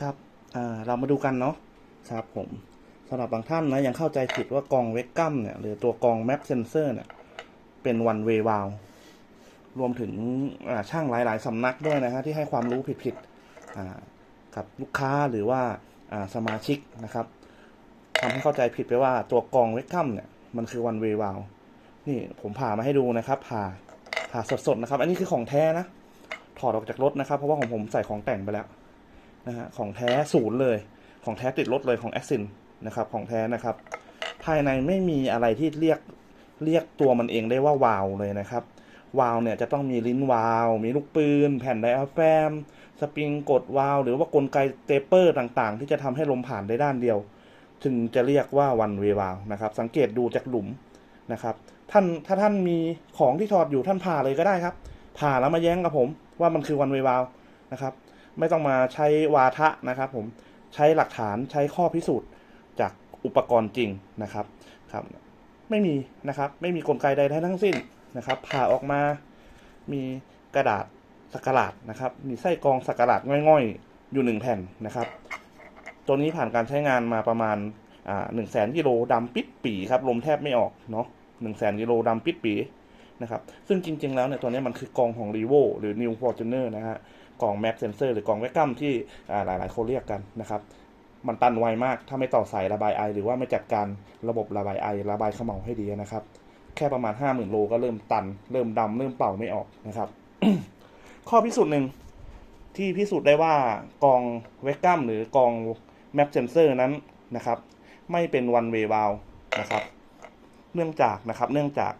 ครับเรามาดูกันเนาะครับผมสำหรับบางท่านนะยังเข้าใจผิดว่ากองเวกกัมเนี่ยหรือตัวกองแมปเซนเซอร์เนี่ยเป็นวันเววาลรวมถึงช่างหลาย ๆ สำนักด้วยนะฮะที่ให้ความรู้ผิดๆกับลูกค้าหรือว่าสมาชิกนะครับทำให้เข้าใจผิดไปว่าตัวกองเวกกัมเนี่ยมันคือวันเววาลนี่ผมผ่ามาให้ดูนะครับผ่าผ่าสดๆนะครับ อันนี้คือของแท้นะถอดออกจากรถนะครับ เพราะว่าของผมใส่ของแต่งไปแล้ว นะฮะของแท้ศูนย์เลย ของแท้ติดรถเลยของแอคซินนะครับของแท้นะครับ ภายในไม่มีอะไรที่เรียกเรียกตัวมันเองได้ว่าวาวเลยนะครับวาวเนี่ยจะต้องมีลิ้นวาว มีลูกปืน แผ่นไดอะแฟม สปริงกดวาว หรือว่ากลไกเตเปอร์ต่างๆ ที่จะทำให้ลมผ่านได้ด้านเดียว ถึงจะเรียกว่าวันเววาลนะครับ สังเกตดูจากหลุมนะครับ ท่านถ้าท่านมีของที่ถอดอยู่ท่านผ่าเลยก็ได้ครับ ผ่าแล้วมาแย้งกับผมว่ามันคือวันเววาลนะครับ ไม่ต้องมาใช้วาทะนะครับผมใช้หลักฐานใช้ข้อพิสูจน์จากอุปกรณ์จริงนะครับครับ ไม่มีนะครับไม่มีกลไกใดทั้งสิ้นนะครับผ่าออกมามีกระดาษสกกลาดนะครับ มีไส้กรองสกกลาดง่อยๆ อยู่หนึ่งแผ่นนะครับ ตัวนี้ผ่านการใช้งานมาประมาณอ่าหนึ่งแสนกิโลดำปิดปีครับลมแทบไม่ออกเนาะหนึ่งแสนกิโลดำปิดปี นะครับซึ่งจริง ๆ แล้วเนี่ยตัวนี้มันคือกองของ r e v o หรือ New Fortuner นะฮะกอง Map Sensor หรือกองแวกกัมที่หลาย ๆ คนเรียกกันนะครับมันตันไวมากถ้าไม่ต่อสายระบายไอ หรือว่าไม่จัดการระบบระบายไอ ระบายขม่าให้ดีนะครับ แค่ประมาณ 50,000 โลก็เริ่มตัน เริ่มดำเริ่มเป่าไม่ออกนะครับ ข้อพิสูจน์หนึ่งที่พิสูจน์ได้ว่ากองเวกกัมหรือกอง Map Sensor นั้นนะครับ ไม่เป็น one way valve นะครับ เนื่องจากนะครับ เนื่องจาก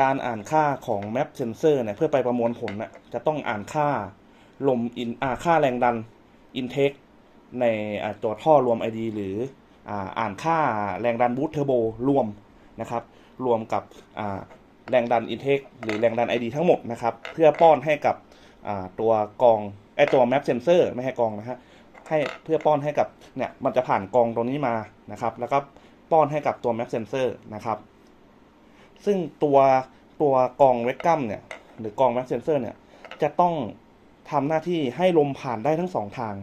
การอ่านค่าของ map sensor เนี่ยเพื่อไปประมวลผลน่ะจะต้องอ่านค่าลมอินอ่าค่าแรงดัน intake ในอ่าตัวท่อรวม ID หรืออ่าอ่านค่าแรงดันบูทเทอร์โบรวมนะครับ รวมกับอ่าแรงดัน intake หรือแรงดัน ID ทั้งหมดนะครับ เพื่อป้อนให้กับอ่าตัวกองไอตัว map sensor ไม่ให้กองนะฮะให้เพื่อป้อนให้กับเนี่ยมันจะผ่านกองตรงนี้มานะครับ แล้วก็ป้อนให้กับตัว map sensor นะครับ ซึ่งตัวตัวกองเวกกัมเนี่ย หรือกองแม็กเซนเซอร์เนี่ย จะต้องทำหน้าที่ให้ลมผ่านได้ทั้งสองทาง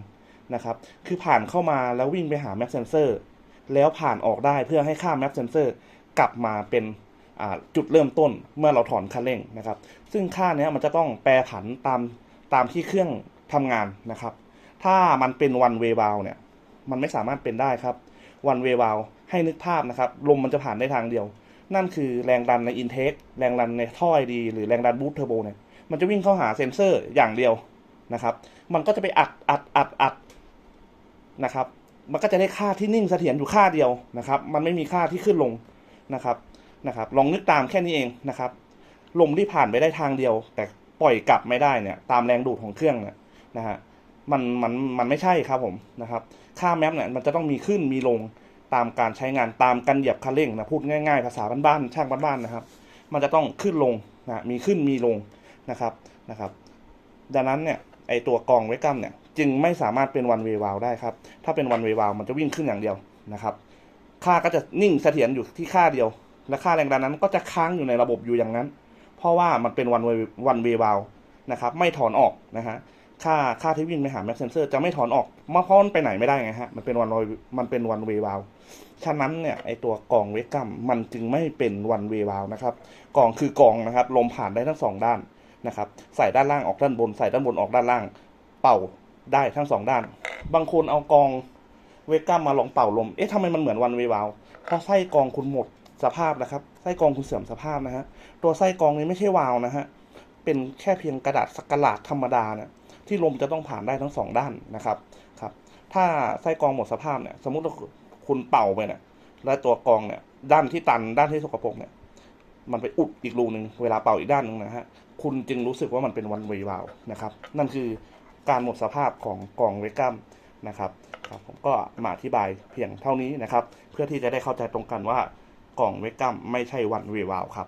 นะครับ คือผ่านเข้ามาแล้ววิ่งไปหาแม็กเซนเซอร์แล้วผ่านออกได้เพื่อให้ค่าแม็กเซนเซอร์กลับมาเป็นจุดเริ่มต้นเมื่อเราถอนคันเร่งนะครับ ซึ่งค่าเนี้ยมันจะต้องแปรผันตามตามที่เครื่องทำงานนะครับ ถ้ามันเป็นวันเววาลเนี่ยมันไม่สามารถเป็นได้ครับวันเววาลให้นึกภาพนะครับลมมันจะผ่านได้ทางเดียว นั่นคือแรงดันในอินเทคแรงดันในท่อไอดีหรือแรงดันบูทเทอร์โบเนี่ยมันจะวิ่งเข้าหาเซนเซอร์อย่างเดียวนะครับ มันก็จะไปอัดอัดอัดอัดนะครับ มันก็จะได้ค่าที่นิ่งเสถียรอยู่ค่าเดียวนะครับ มันไม่มีค่าที่ขึ้นลงนะครับนะครับ ลองนึกตามแค่นี้เองนะครับ ลมที่ผ่านไปได้ทางเดียว แต่ปล่อยกลับไม่ได้เนี่ย ตามแรงดูดของเครื่องเนี่ยนะฮะมันมันมันไม่ใช่ครับผมนะครับ ค่าแมปเนี่ยมันจะต้องมีขึ้นมีลง ตามการใช้งานตามการเหยียบคันเร่งนะพูดง่ายๆ ภาษาบ้านๆช่างบ้านๆนะครับ มันจะต้องขึ้นลงนะมีขึ้นมีลงนะครับนะครับ ดังนั้นเนี่ยไอตัวกองไว้กัมเนี่ยจึงไม่สามารถเป็นวันเววาลได้ครับ ถ้าเป็นวันเววาลมันจะวิ่งขึ้นอย่างเดียวนะครับ ค่าก็จะนิ่งเสถียรอยู่ที่ค่าเดียว และค่าแรงดันนั้นก็จะค้างอยู่ในระบบอยู่อย่างนั้น เพราะว่ามันเป็นวันเววันเววาลนะครับ ไม่ถอนออกนะฮะ ค่าค่าที่วิ่งไปหาแม็กเซนเซอร์จะไม่ถอนออกมาเพราะมันไปไหนไม่ได้ไงฮะ มันเป็นวันมันเป็นวันเววาลฉะนั้นเนี่ยไอตัวกองเวกัมมันจึงไม่เป็นวันเววาลนะครับกองคือกองนะครับลมผ่านได้ทั้งสองด้านนะครับใส่ด้านล่างออกด้านบน ใส่ด้านบนออกด้านล่าง เป่าได้ทั้งสองด้าน บางคนเอากองเวกัมมาลองเป่าลม เอ๊ะทำไมมันเหมือนวันเววาลเพราะไส้กองคุณหมดสภาพนะครับ ไส้กองคุณเสื่อมสภาพนะฮะ ตัวไส้กองนี้ไม่ใช่วาวนะฮะ เป็นแค่เพียงกระดาษสกกลาดธรรมดาเนี่ย ที่ลมจะต้องผ่านได้ทั้งสองด้านนะครับครับ ถ้าไส้กรองหมดสภาพเนี่ย สมมุติว่าคุณเป่าไปเนี่ย แล้วตัวกรองเนี่ย ด้านที่ตันด้านที่สกปรกเนี่ย มันไปอุดอีกรูหนึ่งเวลาเป่าอีกด้านหนึ่งนะฮะคุณจึงรู้สึกว่ามันเป็นวันเววาวนะครับ นั่นคือการหมดสภาพของกรองเวกัมนะครับครับผมก็มาอธิบายเพียงเท่านี้นะครับ เพื่อที่จะได้เข้าใจตรงกันว่ากล่องเวกัมไม่ใช่วันเววาวครับ